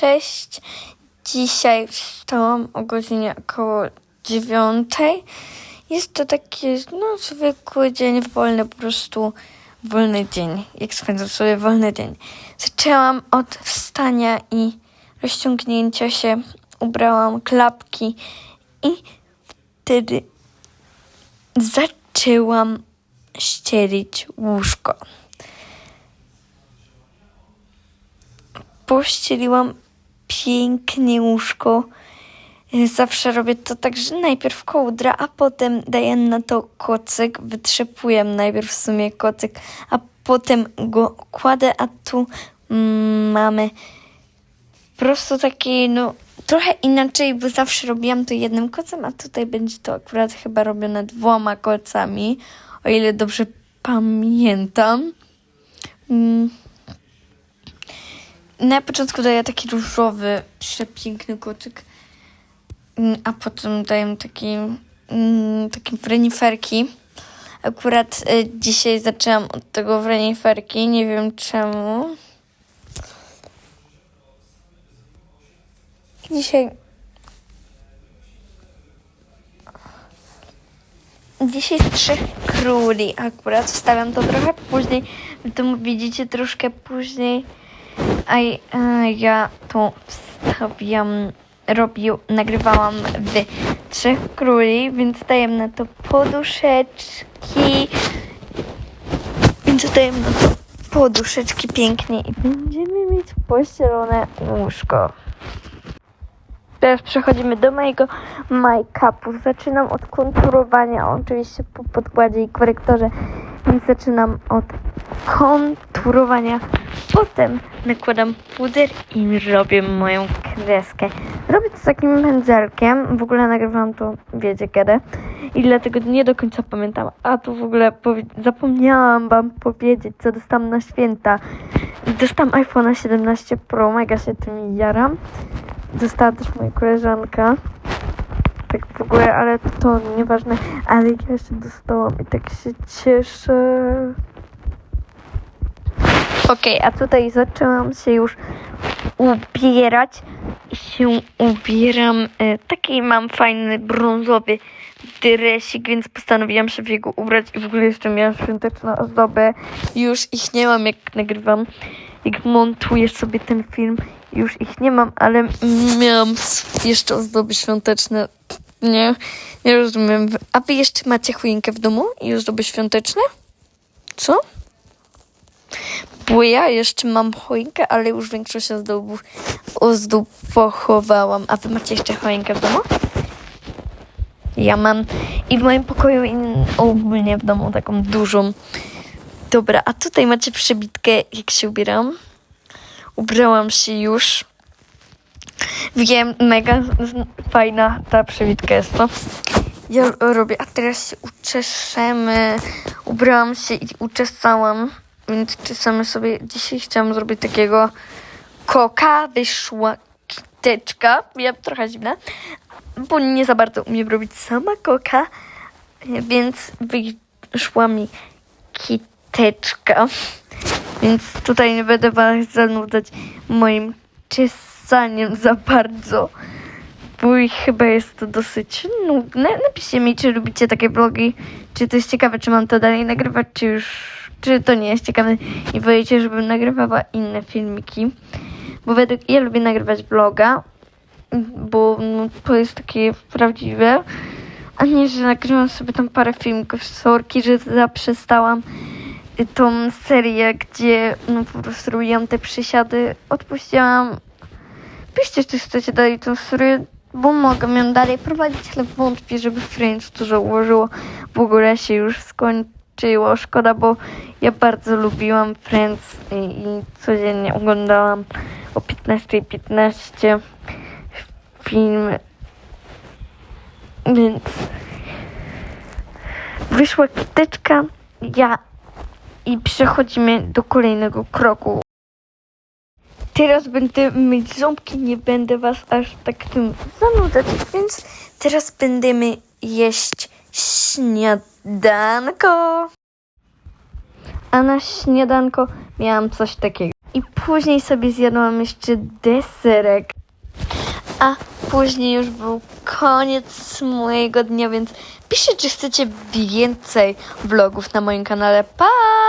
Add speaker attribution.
Speaker 1: cześć. Dzisiaj wstałam o godzinie około dziewiątej. Jest to taki, no, zwykły dzień wolny, po prostu wolny dzień. Jak spędzam sobie wolny dzień. Zaczęłam od wstania i rozciągnięcia się. Ubrałam klapki i wtedy zaczęłam ścielić łóżko. pościeliłam pięknie łóżko. Zawsze robię to tak, że najpierw kołdra, a potem daję na to kocyk. Wytrzepuję najpierw w sumie kocyk, a potem go kładę, a tu mm, mamy po prostu taki, no trochę inaczej, bo zawsze robiłam to jednym kocem, a tutaj będzie to akurat chyba robione dwoma kocami, o ile dobrze pamiętam. Mm. Na początku daję taki różowy, przepiękny kocyk, Mm, a potem daję taki, mm, takie reniferki. Akurat y, dzisiaj zaczęłam od tego reniferki, nie wiem czemu. Dzisiaj Dzisiaj z trzech króli akurat wstawiam to trochę później. Wy to widzicie troszkę później. A ja to wstawiam, robił, nagrywałam w trzech króli, więc daję na to poduszeczki. Więc daję na to poduszeczki pięknie i będziemy mieć pościelone łóżko. Teraz przechodzimy do mojego make-upu. Zaczynam od konturowania, oczywiście po podkładzie i korektorze, więc zaczynam od konturowania. Potem nakładam puder i robię moją kreskę. Robię to takim pędzelkiem. W ogóle nagrywam to, wiecie kiedy. I dlatego nie do końca pamiętam. A tu w ogóle zapomniałam wam powiedzieć, co dostałam na święta. Dostałam iPhone'a 17 Pro, mega się tym jaram. Dostała też moja koleżanka. Tak w ogóle, ale to nieważne. Ale ja jeszcze dostałam i tak się cieszę. Okej, a tutaj zaczęłam się już ubierać. Się ubieram. E, taki mam fajny brązowy dresik, więc postanowiłam się w jego ubrać i w ogóle jeszcze miałam świąteczne ozdoby. Już ich nie mam, jak nagrywam, jak montuję sobie ten film. Już ich nie mam, ale miałam jeszcze ozdoby świąteczne. Nie, nie rozumiem. A wy jeszcze macie choinkę w domu i ozdoby świąteczne? Co? Bo ja jeszcze mam choinkę, ale już większość ozdobów, ozdób pochowałam. A wy macie jeszcze choinkę w domu? Ja mam i w moim pokoju i ogólnie w domu taką dużą. Dobra, a tutaj macie przebitkę, jak się ubieram. Ubrałam się już. Wiem, mega fajna ta przebitka jest, to. Ja robię, a teraz się uczeszemy. Ubrałam się i uczesałam, więc czesamy sobie. Dzisiaj chciałam zrobić takiego koka, wyszła kiteczka. Ja trochę zimna, bo nie za bardzo umiem robić sama koka, więc wyszła mi kiteczka. Więc tutaj nie będę was zanudzać moim czesaniem za bardzo. Bo chyba jest to dosyć nudne. Napiszcie mi, czy lubicie takie vlogi, czy to jest ciekawe, czy mam to dalej nagrywać, czy już, czy to nie jest ciekawe i wolicie, żebym nagrywała inne filmiki. Bo według, ja lubię nagrywać vloga, bo no, to jest takie prawdziwe. A nie, że nagrywam sobie tam parę filmików. Sorki, że zaprzestałam tą serię, gdzie no, po prostu robiłam te przysiady. Odpuściłam. Piszcie, czy chcecie dalej tą serię, bo mogę ją dalej prowadzić, ale wątpię, żeby Friends to założyło. W ogóle się już skończyło. Szkoda, bo ja bardzo lubiłam Friends i, i codziennie oglądałam o 15.15 15 film. Więc wyszła kiteczka, ja i przechodzimy do kolejnego kroku. Teraz będę myć ząbki, nie będę was aż tak tym zanudzać, więc teraz będziemy jeść śniadanko. A na śniadanko miałam coś takiego. I później sobie zjadłam jeszcze deserek. A później już był koniec mojego dnia, więc piszcie, czy chcecie więcej vlogów na moim kanale. Pa!